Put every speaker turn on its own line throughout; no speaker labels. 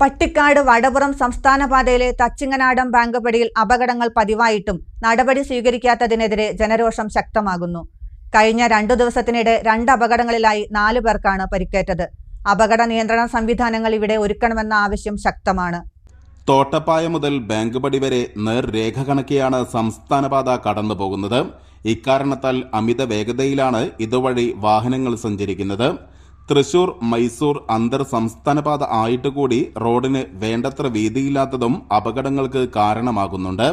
പട്ടിക്കാട് വടപുറം സംസ്ഥാന പാതയിലെ തച്ചിങ്ങനാടം ബാങ്ക് പടിയിൽ അപകടങ്ങൾ പതിവായിട്ടും നടപടി സ്വീകരിക്കാത്തതിനെതിരെ ജനരോഷം ശക്തമാകുന്നു. കഴിഞ്ഞ രണ്ടു ദിവസത്തിനിടെ രണ്ട് അപകടങ്ങളിലായി നാലു പേർക്കാണ് പരിക്കേറ്റത്. അപകട നിയന്ത്രണ സംവിധാനങ്ങൾ ഇവിടെ ഒരുക്കണമെന്ന ആവശ്യം ശക്തമാണ്.
തോട്ടപ്പായ മുതൽ ബാങ്ക് പടി വരെ നേർരേഖ കണക്കിയാണ് സംസ്ഥാനപാത കടന്നു പോകുന്നത്. ഇക്കാരണത്താൽ അമിത വേഗതയിലാണ് ഇതുവഴി വാഹനങ്ങൾ സഞ്ചരിക്കുന്നത്. തൃശൂർ മൈസൂർ അന്തർ സംസ്ഥാനപാത ആയിട്ട് കൂടി റോഡിന് വേണ്ടത്ര വീതിയില്ലാത്തതും അപകടങ്ങൾക്ക് കാരണമാകുന്നുണ്ട്.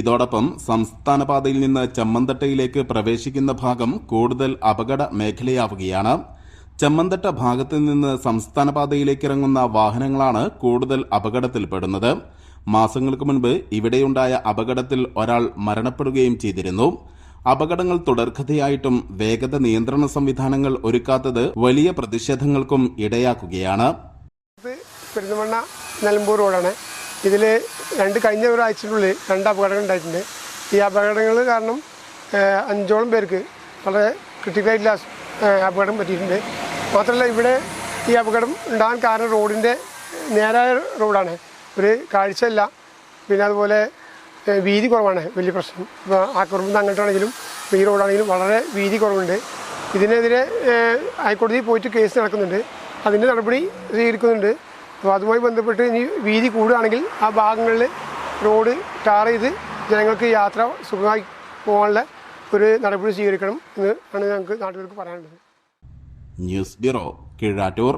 ഇതോടൊപ്പം സംസ്ഥാനപാതയിൽ നിന്ന് ചമ്മന്തട്ടയിലേക്ക് പ്രവേശിക്കുന്ന ഭാഗം കൂടുതൽ അപകട മേഖലയാവുകയാണ്. ചമ്മന്തട്ട ഭാഗത്ത് നിന്ന് സംസ്ഥാനപാതയിലേക്ക് ഇറങ്ങുന്ന വാഹനങ്ങളാണ് കൂടുതൽ അപകടത്തിൽപ്പെടുന്നത്. മാസങ്ങൾക്ക് മുൻപ് ഇവിടെയുണ്ടായ അപകടത്തിൽ ഒരാൾ മരണപ്പെടുകയും ചെയ്തിരുന്നു. അപകടങ്ങൾ തുടർക്കഥയായിട്ടും വേഗത നിയന്ത്രണ സംവിധാനങ്ങൾ ഒരുക്കാത്തത് വലിയ പ്രതിഷേധങ്ങൾക്കും ഇടയാക്കുകയാണ്.
പെരുന്തമണ്ണ നിലമ്പൂർ റോഡാണ്. ഇതിൽ രണ്ട് കഴിഞ്ഞ ഒരാഴ്ചയ്ക്കുള്ളിൽ രണ്ട് അപകടങ്ങൾ ഉണ്ടായിട്ടുണ്ട്. ഈ അപകടങ്ങൾ കാരണം അഞ്ചോളം പേർക്ക് വളരെ ക്രിട്ടിക്കലായിട്ടുള്ള അപകടം പറ്റിയിട്ടുണ്ട്. മാത്രമല്ല ഇവിടെ ഈ അപകടം ഉണ്ടാകാൻ കാരണം റോഡിന്റെ നേരായ റോഡാണ്. ഒരു കാഴ്ചയില്ല. പിന്നെ അതുപോലെ വീതി കുറവാണ്. വലിയ പ്രശ്നം. ഇപ്പോൾ ആക്കുറമ്പ് അങ്ങോട്ടാണെങ്കിലും ഈ റോഡാണെങ്കിലും വളരെ വീതി കുറവുണ്ട്. ഇതിനെതിരെ ഹൈക്കോടതി ഹൈക്കോടതിയിൽ പോയിട്ട് കേസ് നടക്കുന്നുണ്ട്. അതിന്റെ നടപടി സ്വീകരിക്കുന്നുണ്ട്. അപ്പോൾ അതുമായി ബന്ധപ്പെട്ട് ഇനി വീതി കൂടുകയാണെങ്കിൽ ആ ഭാഗങ്ങളിൽ റോഡ് ടാർ ചെയ്ത് ജനങ്ങൾക്ക് യാത്ര സുഖമായി പോകാനുള്ള ഒരു നടപടി സ്വീകരിക്കണം എന്ന് ആണ് ഞങ്ങൾക്ക് നാട്ടുകാർക്ക് പറയാനുള്ളത്.
News bureau Keezhattur.